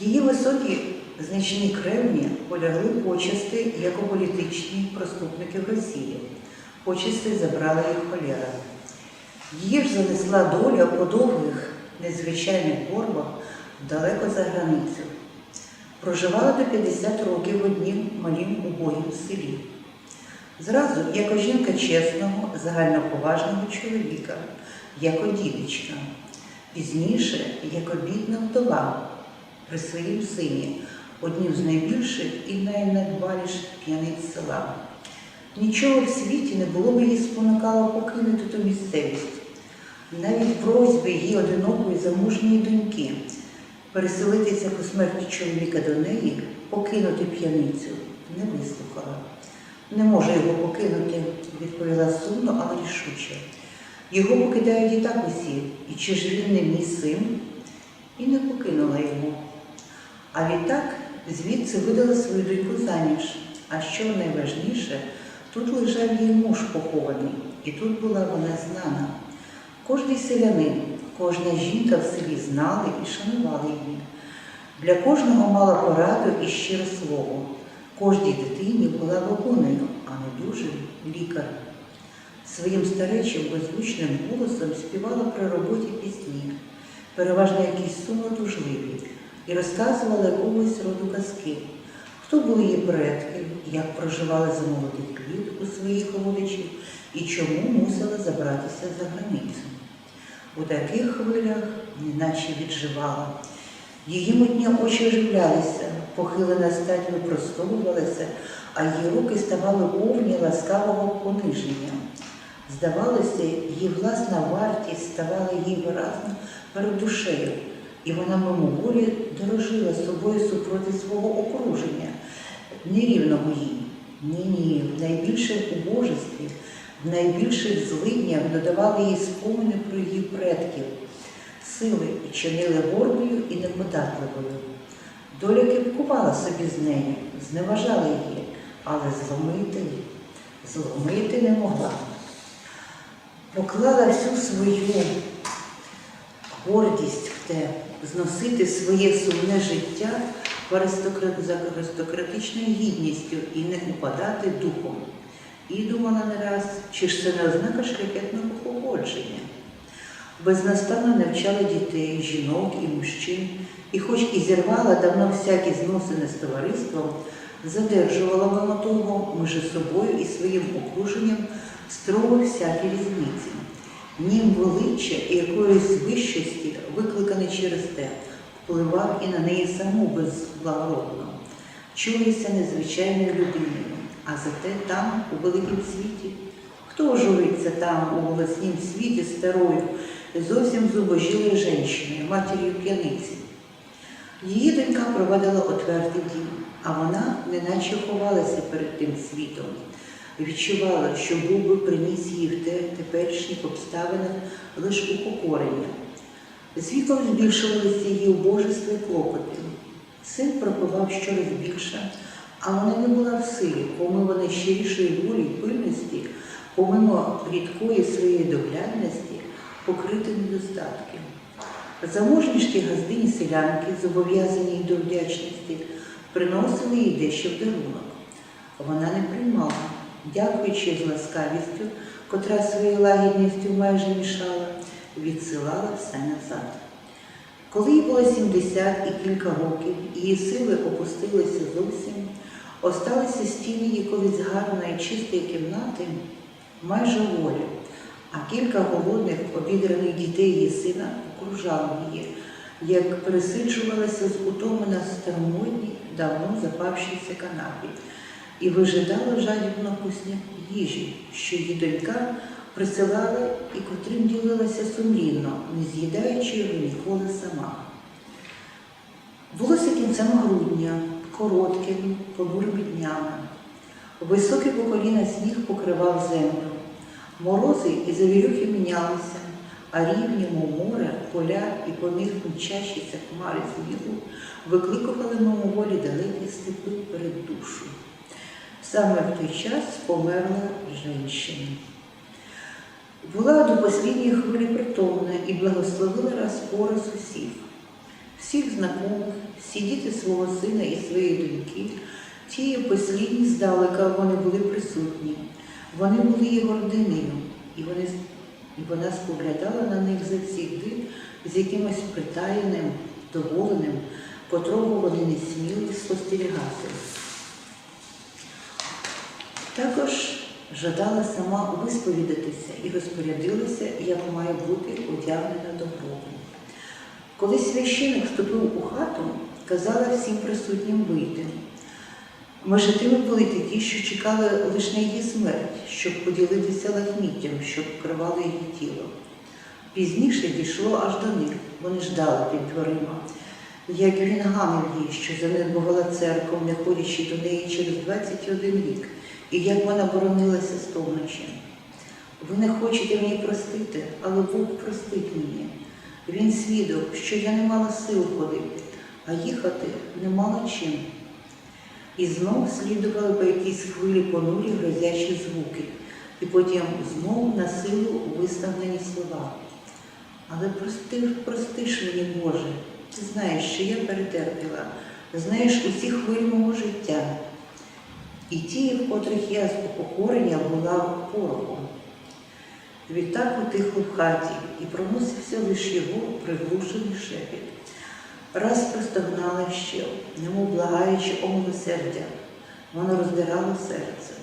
Її високі значні кремні полягли почасти як у політичні проступників Росії. Почасти забрала їх холера. Її ж занесла доля по довгих незвичайних борбах далеко за границю. Проживала до 50 років в однім малім убогім селі. Зразу, як жінка чесного, загальноповажного чоловіка, як дівчина. Пізніше, як бідна вдова при своїм сині, однім з найбільших і найнедбаліших п'яниць села. Нічого в світі не було б її спонукало покинути ту місцевість. Навіть просьби її одинокої замужньої доньки переселитися по смерті чоловіка до неї, покинути п'яницю, не вислухала. Не можу його покинути, відповіла сумно, але рішуче. Його покидають і так усі, і чи ж він не мій син? І не покинула його. А відтак звідси видала свою доньку заміж. А що найважніше, тут лежав її муж похований, і тут була вона знана. Кожний селянин, кожна жінка в селі знали і шанували її. Для кожного мала пораду і щире слово. Кожній дитині була бабунею, а не дуже лікар. Своїм старечим беззвучним голосом співала при роботі пісні, переважно якісь сумно-тужливі, і розказувала якогось роду казки, хто були її предки, як проживали за молодих літ у своїх родичів і чому мусила забратися за границю. У таких хвилях неначе відживала. Її мутні очі оживлялися, похилена стать випростовувалася, а її руки ставали повні ласкавого пониження. Здавалося, її власна вартість ставала їй виразно перед душею, і вона мимоволі дорожила собою супроти свого окруження, нерівного їй. Ні-ні, в найбільшому убожестві, в найбільших злиднях додавали їй спомини про її предків. Сили чинили гордою і неподатливою. Доля кипкувала собі з нею, зневажала її, але зломити, зломити не могла. Поклала всю свою гордість в те, зносити своє сумне життя за аристократичною гідністю і не упадати духом. І думала не раз, чи ж це не ознака шляхетного походження. Безнастанно навчала дітей, жінок і мужчин, і хоч і зірвала давно всякі зносини з товариством, задержувала вона того між собою і своїм окруженням строго всякі різниці. Нім величчя і якоїсь вищості, викликаний через те, впливав і на неї саму безблагородно, чулися незвичайною людиною, а зате там, у великім світі, хто журиться там, у голоснім світі старою, зовсім зубожілою жінкою, матір'ю п'яниці. Її донька провадила отвертий дім, а вона неначе ховалася перед тим світом, відчувала, що Бог би приніс її в те теперішніх обставинах лише упокорення. З віком збільшувалися її убожества і клопоти. Син пропивав щораз більше, а вона не була в силі, помимо найщирішої волі й пильності, помимо рідкої своєї доглядності, покрити недостатки. Заможнішки газдині селянки, зобов'язані до вдячності, приносили їй дещо в дарунок. Вона не приймала, дякуючи з ласкавістю, котра своєю лагідністю майже мішала, відсилала все назад. Коли їй було 70 і кілька років, її сили опустилися зовсім, осталися стіни її колись гарної чистої кімнати майже волі, а кілька голодних обідраних дітей її сина окружали її, як пересиджувалася з утоми на старомодній, давно запавшійся канапі, і вижидала жадібно кусня їжі, що її донька присилала і котрим ділилася сумлінно, не з'їдаючи його ніколи сама. Волосся кінцем грудня, коротким, понурими днями. Високий по коліна сніг покривав землю. Морози і завірюхи мінялися, а рівні, мов море, поля і по них мчащіся хмари снігу викликували мимоволі далекі степи перед душу. Саме в той час померла жінка. Була до послідньої хвилі притомна і благословила раз по раз усіх, всіх знайомих, всі діти свого сина і своєї доньки, ті послідні здалека вони були присутні. Вони були її гординею, і, вони, і вона споглядала на них завсігди з якимось притаєним, доволеним, котрого вони не сміли спостерігати. Також жадала сама висповідатися і розпорядилася, як має бути одягнена до гробу. Коли священик вступив у хату, казала всім присутнім вийти. Межитими були такі, що чекали лише на її смерть, щоб поділитися лахміттям, що вкривало її тіло. Пізніше дійшло аж до них, вони ждали під дверима. Як він гамив її, що занедбувала церкву, не ходячи до неї через 21 рік, і як вона боронилася з товночі. Ви не хочете мені простити, але Бог простить мені. Він свідок, що я не мала сил ходити, а їхати не мала чим. І знов слідували по якійсь хвилі понурі грозячі звуки, і потім знов на силу виставлені слова. Але прости, прости ж мені, Боже, ти знаєш, що я перетерпіла, знаєш усі хвилі мого життя. І ті, в котрих я з покорення була порохом. Відтак утихло в хаті і проносився лише його приглушений шепіт. Раз простогнала ще, немов благаючи о милосердя, воно роздирало серце,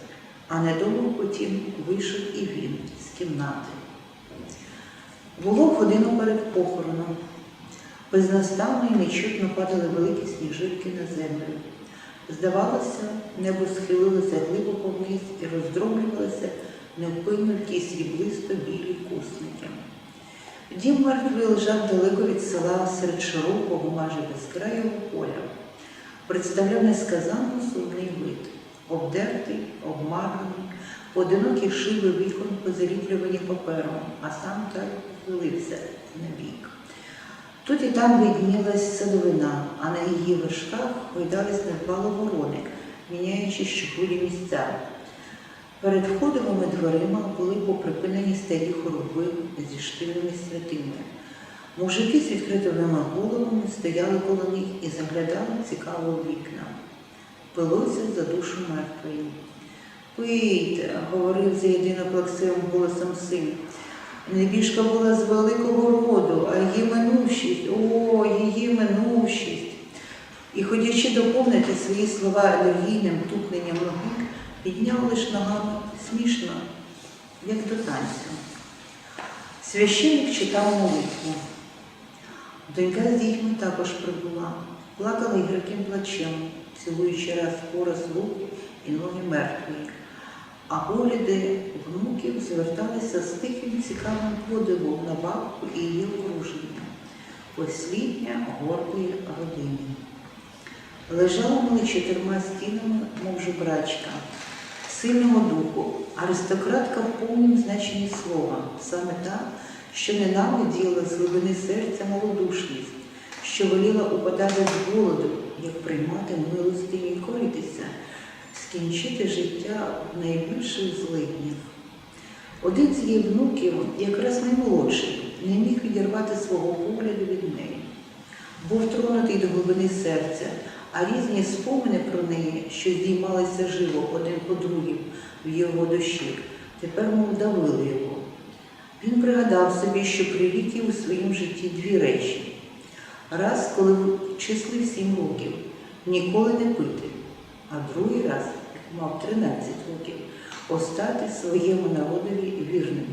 а недовго потім вийшов і він з кімнати. Було годину перед похороном. Безнаставно і нечутно падали великі сніжинки на землю. Здавалося, небо схилилося глибоко вниз і роздроблювалося невпинно в ті сріблисто білі кусники. Дім мертвий лежав далеко від села серед широкого, майже безкрайого поля. Представляв несказанно сумний вид, обдертий, обмарганий, поодинокі шиби вікон позаліплювані папером, а сам так вилився на бік. Тут і там виднілась садовина, а на її вершках гойдались недбало ворони, міняючи щохвилі місця. Перед входовими дверима були поприпинені старі хоруби зі штильними святими. Мужики з відкритими головами стояли коло них і заглядали цікаво в вікна. Пилося за душу мертвої. Пийте, говорив за єдиноплаксивим голосом син. Небіжка була з великого роду, а її минувшість, о, її минувшість. І ходячи доповнити свої слова алергійним тупненням ноги, підняв лиш ногами смішно, як до танцю. Священник читав молитву. Донька з дітьми також прибула, плакала іграким плачем, цілуючи раз по раз руки і ноги мертвої. А погляди внуків зверталися з тихим цікавим подивом на бабку і її окруження, послідня гордої родини. Лежала мали чотирма стінами, мов жебрачка, сильного духу, аристократка в повнім значенні слова, саме та, що ненавиділа з глибини серця малодушність, що воліла упадати з голоду, як приймати милостині і коритися, скінчити життя в найбільших злиднях. Один з її внуків, якраз наймолодший, не міг відірвати свого погляду від неї. Був тронутий до глибини серця, а різні спомини про неї, що здіймалися живо один по другим в його душі, тепер мов давили його. Він пригадав собі, що прирік у своїм житті дві речі. Раз, коли числив сім років, ніколи не пити, а другий раз, мав 13 років, остати своєму народові вірним.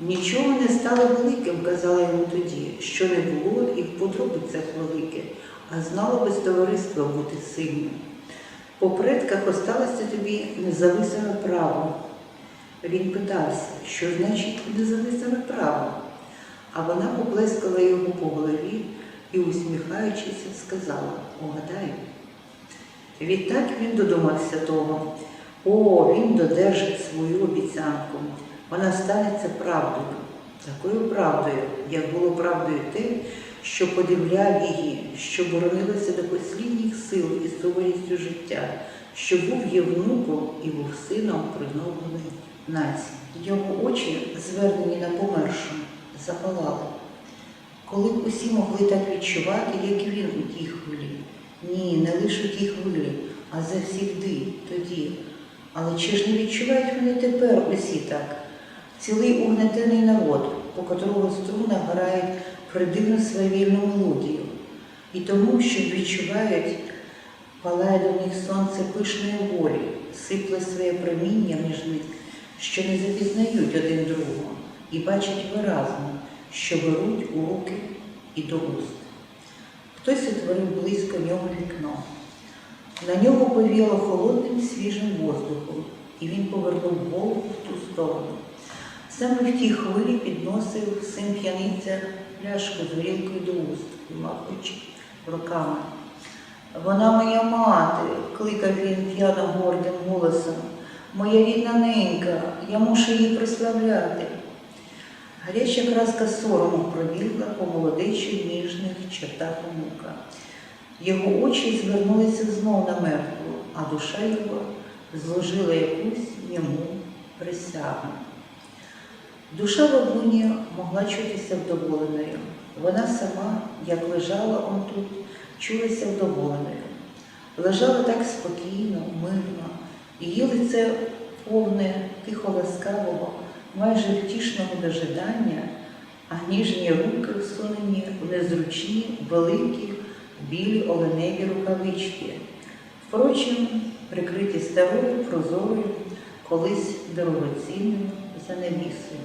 Нічого не стало великим, казала йому тоді, що не було і в подробицях велике, а знало без товариства бути сильним. По предках осталося тобі независиме право. Він питався, що значить независиме право, а вона поплескала його по голові і, усміхаючись, сказала Угадай. Відтак він додумався того. О, він додержить свою обіцянку. Вона станеться правдою, такою правдою, як було правдою те, що подивляв її, що боронилося до послідніх сил і суворістю життя, що був є внуком і був сином приновлений нації. Його очі, звернені на помершу, запалали. Коли б усі могли так відчувати, як і він у тій хвилі. Ні, не лише тій хвилі, а завсігди, тоді. Але чи ж не відчувають вони тепер усі так? Цілий угнетений народ, по котрого струнах грають придивну свавільну мелодію. І тому, що відчувають, палає до них сонце пишної волі, сипле своє проміння між них, що не запізнають один другого і бачать виразно, що беруть у руки і до уст. Хтось утворив близько нього вікно. На нього повіяло холодним свіжим воздухом, і він повернув голову в ту сторону. Саме в тій хвилі підносив син п'яниця пляшку з горілкою до уст, махаючи руками. Вона моя мати, кликав він п'яно гордим голосом. Моя рідна ненька, я мушу її прославляти. Гаряча краска сорому пробігла по молодичих ніжних чертах онука. Його очі звернулися знов на мертву, а душа його зложила якусь йому присягу. Душа бабуні могла чутися вдоволеною. Вона сама, як лежала он тут, чулася вдоволеною. Лежала так спокійно, мирно, її лице повне, тихо ласкавого, майже втішного дожидання, а ніжні руки всунені в незручні, великі, білі оленеві рукавички. Впрочем, прикриті старою, прозорою, колись дорогоцінною занавісою.